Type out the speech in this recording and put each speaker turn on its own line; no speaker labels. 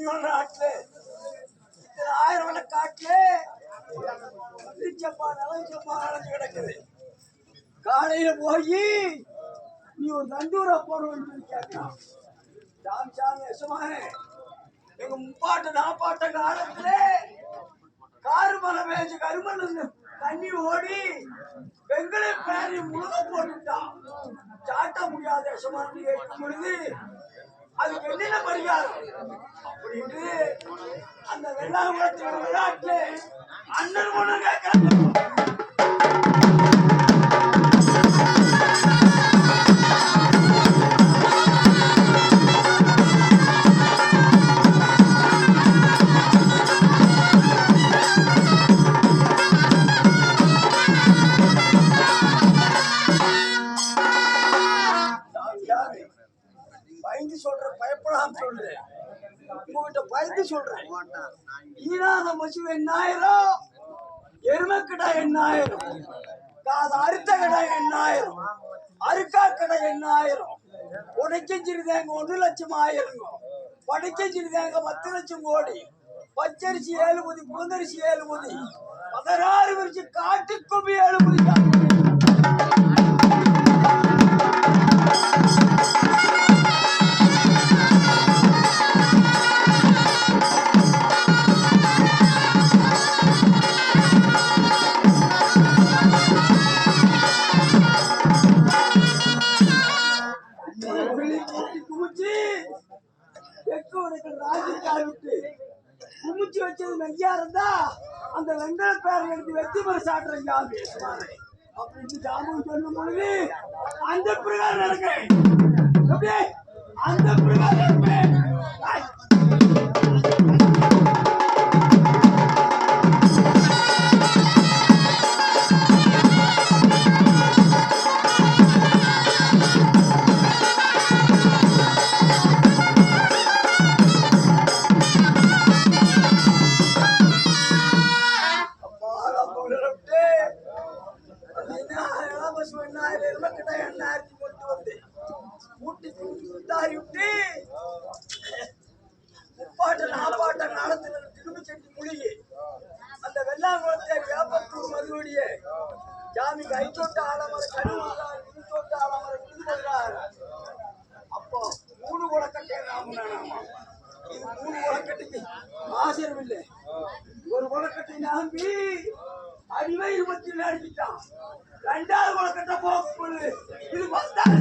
புண்ணியோட நாட்டுல இத்தனை ஆயிரம் வள காட்டுல நிச்சயப்பா நலஞ்சப்பா நடந்து கிடக்குது. காலையில போய் நீ ஒரு தண்டூரா போடுவேன்னு கேட்கிறான். சாமி சாமி யசமானே எங்க முப்பாட்ட நாப்பாட்ட காலத்துல காரு மலை மேய்ச்சி கருமணம் தண்ணி ஓடி பெங்களை பேரி முழுக போட்டுட்டான். சாட்ட முடியாத எசமான்னு கேட்கும் பொழுது அதுக்கு என்னென்ன பரிகாரம். அப்படின்னு அந்த வெள்ளாங்குளத்தோட விளையாட்டு அண்ணன் ஒண்ணு கேட்கிறாங்க பயந்து சொல்ற பயப்படாம சொல்றேன். உங்ககிட்ட பயந்து சொல்றேன். ஈராத மசு எண்ணாயிரம் எருமக்கடை எண்ணாயிரம் காது அறுத்த கடை எண்ணாயிரம் அறுக்கா கடை எண்ணாயிரம் உடைக்கஞ்சிருந்தாங்க ஒன்று லட்சம் ஆயிரம்? படைக்கஞ்சிருந்தாங்க பத்து லட்சம் கோடி? பச்சரிசி ஏழு முதி பூந்தரிசி ஏழு முதி பதினாறு விரிச்சு காட்டுக்கொம்பி ஏழு முதி குமிச்சு எக்கு உனக்கு ராஜ்யக்கார விட்டு குமிச்சு வச்சது இருந்தா அந்த வெங்கட பேரை எடுத்து வெற்றி பெற சாட்டுறேன் ஜாமி அப்படின்னு ஜாமு சொல்லும் பொழுது அந்த பிரகாரம் நடக்கிறேன் அந்த பிரகாரம் எருமைக்கட்டை கொண்டு வந்து, ஊட்டி சுத்தாரி விட்டு, முப்பாட்ட நாப்பாட்ட நாளத்துல திரும்பி செட்டி முழுகி, அந்த வெள்ளாங்குளத்தை வேப்பத்தூர் மதுவடியே, ஜாமி கை தொட்ட ஆலமர கருவுகிறார், இது தொட்ட ஆலமர விடுதல்கிறார். அப்போ மூணு குளக்கட்டை நாம. இது மூணு குளக்கட்டைக்கு ஆசிரம் இல்லை. ஒரு குளக்கட்டை நம்பி அடிமை இருபத்தி அடிச்சிட்டான். ரெண்டாவது குளக்கட்ட போகும்போது இது வந்தாரு